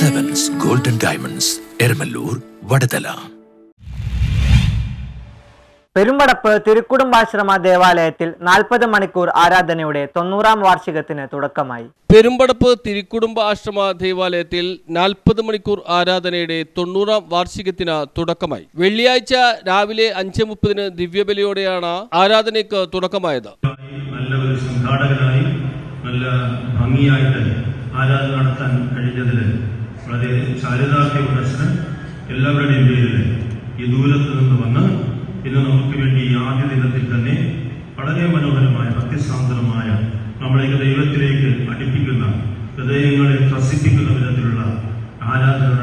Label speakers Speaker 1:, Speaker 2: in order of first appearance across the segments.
Speaker 1: Diamonds Eramalloor Vadathala
Speaker 2: Perumpadappu തിരുക്കുടുംബാശ്രമ ദേവാലയത്തിൽ നാൽപ്പത് മണിക്കൂർ ആരാധനയുടെ തൊണ്ണൂറാം വാർഷികത്തിന് തുടക്കമായി.
Speaker 3: പെരുമ്പടപ്പ് തിരുക്കുടുംബ ആശ്രമ ദേവാലയത്തിൽ നാൽപ്പത് മണിക്കൂർ ആരാധനയുടെ തൊണ്ണൂറാം വാർഷികത്തിന് തുടക്കമായി. വെള്ളിയാഴ്ച രാവിലെ അഞ്ച് മുപ്പതിന് ദിവ്യബലിയോടെയാണ് ആരാധനയ്ക്ക് തുടക്കമായത്.
Speaker 4: നല്ല ഒരു സംഘാടകനായി നല്ല ഭംഗിയായിട്ട് ആരാധന നടത്താൻ കഴിഞ്ഞതിൽ വളരെ ചാരിതാർത്ഥ്യമുള്ള പ്രദർശനം എല്ലാവരുടെയും പേരിൽ ഈ ദൂരത്ത് നിന്ന് വന്ന് ഇന്ന് നമുക്ക് വേണ്ടി ഈ ആദ്യ ദിനത്തിൽ തന്നെ വളരെ മനോഹരമായ ഭക്തിസാന്ദ്രമായ നമ്മളെ ദൈവത്തിലേക്ക് അടുപ്പിക്കുന്ന ഹൃദയങ്ങളെ ത്രസിപ്പിക്കുന്ന വിധത്തിലുള്ള ആരാധന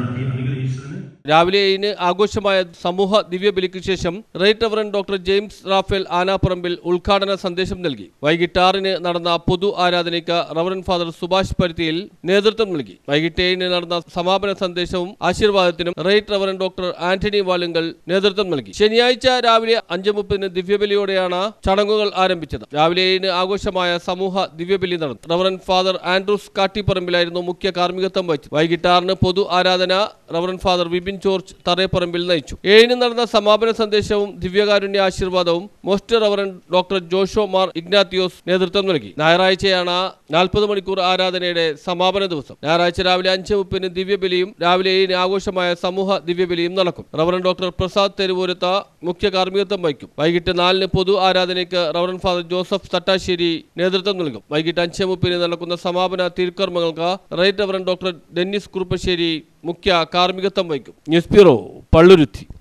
Speaker 3: രാവിലെ ഏഴിന് ആഘോഷമായ സമൂഹ ദിവ്യബലിക്ക് ശേഷം right reverend doctor James Raphael Anaparambil ഉദ്ഘാടന സന്ദേശം നൽകി. വൈകിട്ട് ആറിന് നടന്ന പൊതു ആരാധനയ്ക്ക് റവറൻ ഫാദർ സുഭാഷ് പരുത്തിയിൽ നേതൃത്വം നൽകി. വൈകിട്ട് ഏഴിന് നടന്ന സമാപന സന്ദേശവും ആശീർവാദത്തിനും right reverend doctor Antony Valunkal നേതൃത്വം നൽകി. ശനിയാഴ്ച രാവിലെ അഞ്ച് മുപ്പതിന് ദിവ്യബലിയോടെയാണ് ചടങ്ങുകൾ ആരംഭിച്ചത്. രാവിലെ ഏഴിന് ആഘോഷമായ സമൂഹ ദിവ്യബലി നടന്നു. റവറൻ ഫാദർ ആൻഡ്രൂസ് കാട്ടിപ്പറമ്പിലായിരുന്നു മുഖ്യ കാർമ്മികത്വം വഹിച്ചത്. വൈകിട്ട് ആറിന് പൊതു ആരാധന reverend father Vipin George Tharayapparambil നയിച്ചു. ഏഴിന് നടന്ന സമാപന സന്ദേശവും ദിവ്യകാരുണ്യ ആശീർവാദവും most reverend doctor Joshua Mar Ignathios നേതൃത്വം നൽകി. ഞായറാഴ്ചയാണ് നാൽപ്പത് മണിക്കൂർ ആരാധനയുടെ സമാപന ദിവസം. ഞായറാഴ്ച രാവിലെ അഞ്ച് മുപ്പതിന് ദിവ്യബലിയും രാവിലെ ഏഴിന് ആഘോഷമായ സമൂഹ ദിവ്യബലിയും നടക്കും. റവറൻ ഡോക്ടർ പ്രസാദ് തെരുവൂരത്ത മുഖ്യ കാർമ്മികത്വം വഹിക്കും. വൈകിട്ട് നാലിന് പൊതു ആരാധനയ്ക്ക് റവറൻ ഫാദർ ജോസഫ് തട്ടാശ്ശേരി നേതൃത്വം നൽകും. വൈകിട്ട് അഞ്ച് മുപ്പതിന് നടക്കുന്ന സമാപന തിരുക്കർമ്മങ്ങൾക്ക് right reverend doctor Dennis Kuruppassery മുഖ്യ കാർമ്മികത്വം വഹിക്കും. News bureau Palluruthy.